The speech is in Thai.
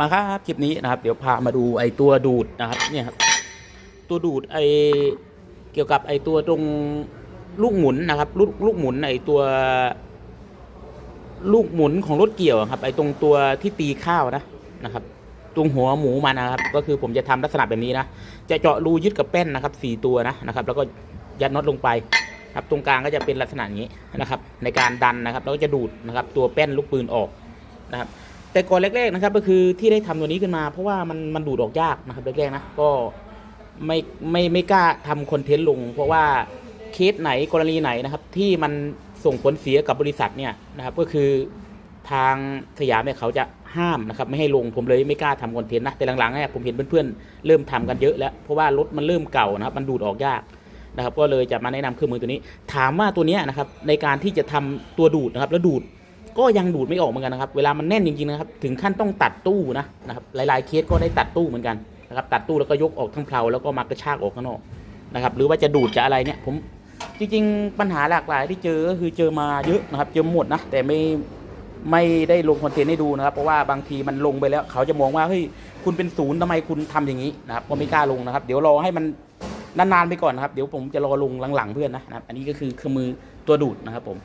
มาครับคลิปนี้นะครับ เดี๋ยวพามาดูไอตัวดูดนะครับเนี่ยครับตัวดูดไอเกี่ยวกับไอตัวตรงลูกหมุนนะครับ ลูกลูกหมุนไอตัว ลูกหมุนของรถเกี่ยวครับ ไอตรงตัวที่ตีข้าวนะนะครับ ตรงหัวหมูมันนะครับ ก็คือผมจะทำลักษณะแบบนี้นะจะเจาะรูยึดกับแป้นนะครับสี่ตัวนะนะครับ แล้วก็ยัดน็อตลงไปครับตรงกลางก็จะเป็นลักษณะนี้นะครับ ในการดันนะครับ แล้วก็จะดูดนะครับ ตัวแป้นลูกปืนออกนะครับ แต่ก่อนแรกๆนะครับก็คือที่ได้ทำตัวนี้ขึ้นมา เพราะว่ามันมันดูดออกยากนะครับแรกๆนะก็ไม่ไม่ไม่กล้าทำคอนเทนต์ลง เพราะว่าเคสไหนกรณีไหนนะครับ ที่มันส่งผลเสียกับบริษัทเนี่ยนะครับ ก็คือทางสยามเนี่ยเขาจะห้ามนะครับ ไม่ให้ลงผมเลยไม่กล้าทำคอนเทนต์นะแต่หลังๆเนี่ยผมเห็นเพื่อนๆเริ่มทำกันเยอะแล้ว เพราะว่ารถมันเริ่มเก่านะครับ มันดูดออกยากนะครับ ก็เลยจะมาแนะนำเครื่องมือตัวนี้ ถามว่าตัวเนี้ยนะครับในการที่จะทำตัวดูดนะครับแล้วดูด ก็ยังดูดไม่ออกเหมือนกันนะครับ เวลามันแน่นจริงๆนะครับ ถึงขั้นต้องตัดตู้นะนะครับ หลายๆเคสก็ได้ตัดตู้เหมือนกันนะครับ ตัดตู้แล้วก็ยกออกทั้งเพลาแล้วก็มากระชากออกข้างนอกนะครับ หรือว่าจะดูดจะอะไรเนี่ยผมจริงๆ ปัญหาหลากหลายที่เจอก็คือเจอมาเยอะนะครับ เจอหมดนะ แต่ไม่ไม่ได้ลงคอนเทนต์ให้ดูนะครับ เพราะว่าบางทีมันลงไปแล้ว เขาจะมองว่าเฮ้ยคุณเป็นศูนย์ทำไมคุณทำอย่างนี้นะครับก็ไม่กล้าลงนะครับ เดี๋ยวรอให้มันนานๆไปก่อนนะครับ เดี๋ยวผมจะรอลงหลังๆเพื่อนนะนะครับ อันนี้ก็คือเครื่องมือตัวดูดนะครับผม